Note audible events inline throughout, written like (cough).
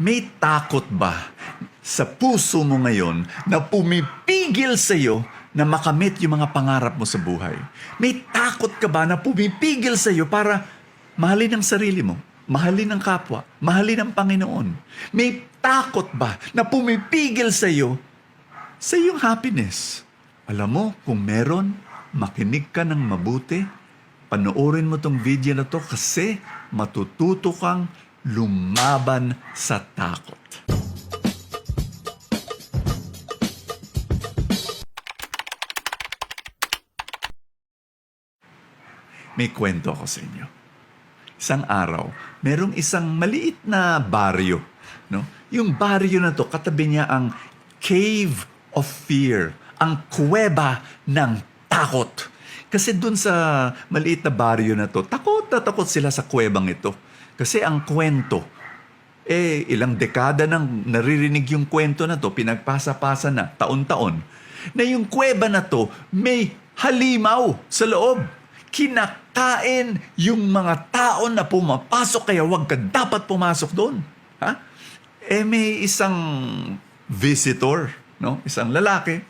may takot ba sa puso mo ngayon na pumipigil sa iyo na makamit yung mga pangarap mo sa buhay? May takot ka ba na pumipigil sa iyo para mahalin ang sarili mo, mahalin ang kapwa, mahalin ang Panginoon? May takot ba na pumipigil sa iyo sa iyong happiness? Alam mo, kung meron, makinig ka ng mabuti, panoorin mo tong video na to kasi matututo kang lumaban sa takot. May kwento ako sa inyo. Isang araw, merong isang maliit na baryo. No? Yung baryo na to, katabi niya ang Cave of Fear, ang kuweba ng takot. Kasi dun sa maliit na baryo na to, takot na takot sila sa kuwebang ito. Kasi ang kwento, eh, ilang dekada nang naririnig yung kwento na to, pinagpasa-pasa na, taon-taon, na yung kuweba na to may halimaw sa loob. Kinakain yung mga tao na pumapasok, kaya wag ka dapat pumasok doon. Ha? Eh, may isang visitor, no? isang lalaki,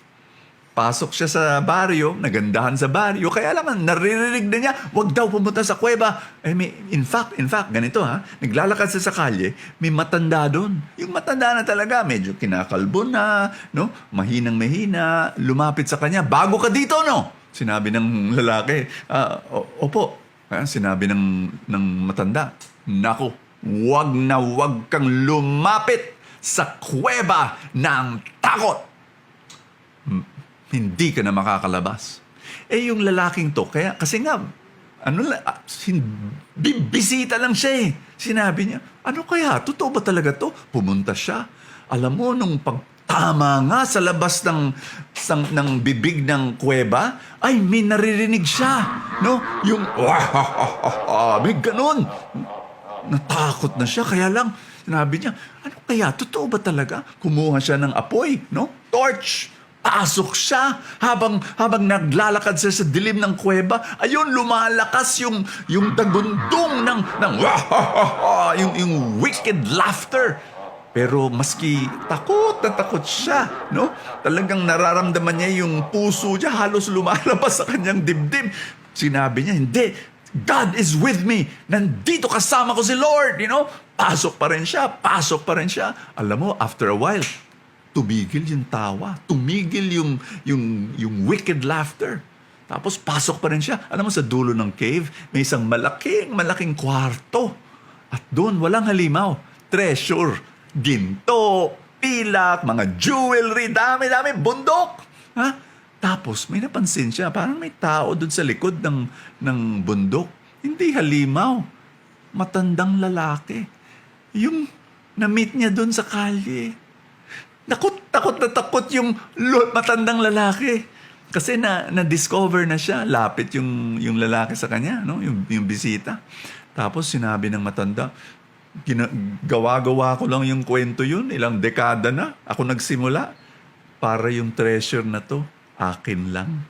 Pasok siya sa baryo, nagandahan sa baryo, kaya lang naririnig na niya, wag daw pumunta sa kuweba. Eh, may, in fact, in fact, ganito ha, naglalakad siya sa kalye, may matanda doon. Yung matanda na talaga, medyo kinakalbo na, no? mahinang mahina, lumapit sa kanya, bago ka dito, no? Sinabi ng lalaki, "Ah, opo. Ah, sinabi ng, ng matanda, nako, wag na wag kang lumapit sa kuweba ng takot hindi ka na makakalabas. Eh yung lalaking to, kaya kasi nga, ano ah, bibisita lang siya eh. Sinabi niya, ano kaya, totoo ba talaga to? Pumunta siya. Alam mo, nung pagtama nga sa labas ng, sang, ng bibig ng kuweba, ay may naririnig siya. No? Yung, (laughs) may ganun. Natakot na siya, kaya lang, sinabi niya, ano kaya, totoo ba talaga? Kumuha siya ng apoy, no? Torch! Pasok siya habang habang naglalakad siya sa dilim ng kuweba. Ayun lumalakas yung yung tagundong ng ng (laughs) yung yung wicked laughter. Pero maski takot na takot siya, no? Talagang nararamdaman niya yung puso niya halos lumalabas sa kanyang dibdib. Sinabi niya, hindi, God is with me. Nandito kasama ko si Lord, you know? Pasok pa rin siya, pasok pa rin siya. Alam mo, after a while, tumigil yung tawa, tumigil yung, yung, yung wicked laughter. Tapos pasok pa rin siya. Alam mo, sa dulo ng cave, may isang malaking, malaking kwarto. At doon, walang halimaw. Treasure, ginto, pilak, mga jewelry, dami-dami, bundok. Ha? Tapos may napansin siya, parang may tao doon sa likod ng, ng bundok. Hindi halimaw. Matandang lalaki. Yung na-meet niya doon sa kalye. Takot, takot na takot yung matandang lalaki. Kasi na, na-discover na siya, lapit yung, yung lalaki sa kanya, no? yung, yung bisita. Tapos sinabi ng matanda, gawa-gawa ko lang yung kwento yun, ilang dekada na, ako nagsimula. Para yung treasure na to, akin lang.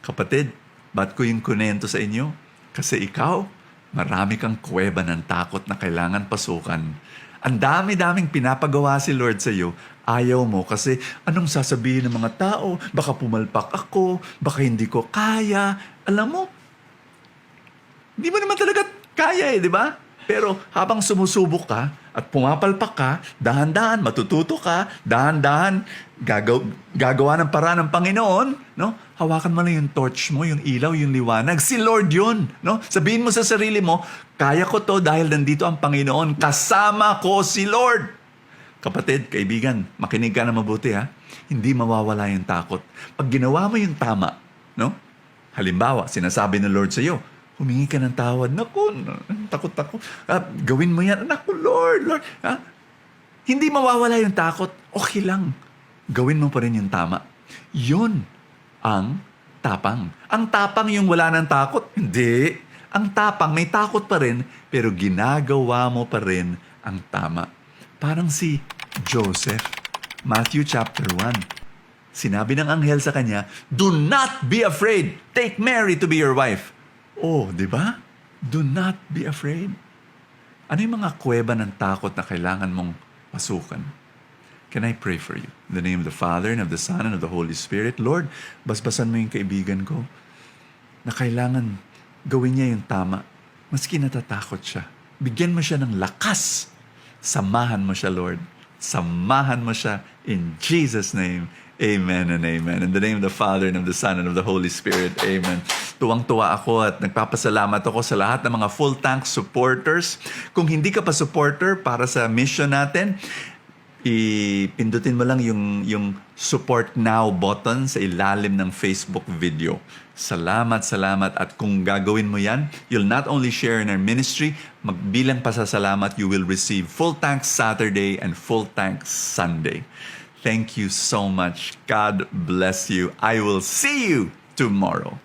Kapatid, ba't ko yung kunento sa inyo? Kasi ikaw, marami kang kuweba ng takot na kailangan pasukan. Ang dami-daming pinapagawa si Lord sa iyo, ayaw mo kasi anong sasabihin ng mga tao? Baka pumalpak ako, baka hindi ko kaya. Alam mo, hindi mo naman talaga kaya eh, di ba? Pero habang sumusubok ka at pumapalpak ka, dahan-dahan, matututo ka, dahan-dahan, gagaw, gagawa ng paraan ng Panginoon, no? Hawakan mo lang yung torch mo, yung ilaw, yung liwanag. Si Lord yun, no? Sabihin mo sa sarili mo, kaya ko to dahil nandito ang Panginoon. Kasama ko si Lord. Kapatid, kaibigan, makinig ka na mabuti ha. Hindi mawawala yung takot. Pag ginawa mo yung tama, no? Halimbawa, sinasabi ng Lord sa iyo, humingi ka ng tawad. Naku, takot ako. Ah, gawin mo yan. Naku, Lord, Lord. Ha? Hindi mawawala yung takot. Okay lang. Gawin mo pa rin yung tama. Yun ang tapang. Ang tapang yung wala ng takot? Hindi. Ang tapang, may takot pa rin, pero ginagawa mo pa rin ang tama. Parang si Joseph. Matthew chapter 1. Sinabi ng anghel sa kanya, Do not be afraid. Take Mary to be your wife. Oh, di ba? Do not be afraid. Ano yung mga kuweba ng takot na kailangan mong pasukan? Can I pray for you? In the name of the Father, and of the Son, and of the Holy Spirit. Lord, basbasan mo yung kaibigan ko na kailangan gawin niya yung tama. Maski natatakot siya. Bigyan mo siya ng lakas. Samahan mo siya, Lord. Samahan mo siya in Jesus' name. Amen and amen. In the name of the Father and of the Son and of the Holy Spirit. Amen. Tuwang-tuwa ako at nagpapasalamat ako sa lahat ng mga full tank supporters. Kung hindi ka pa supporter para sa mission natin, ipindutin mo lang yung, yung support now button sa ilalim ng Facebook video. Salamat, salamat. At kung gagawin mo yan, you'll not only share in our ministry, magbilang pasasalamat, you will receive full tank Saturday and full tank Sunday. Thank you so much. God bless you. I will see you tomorrow.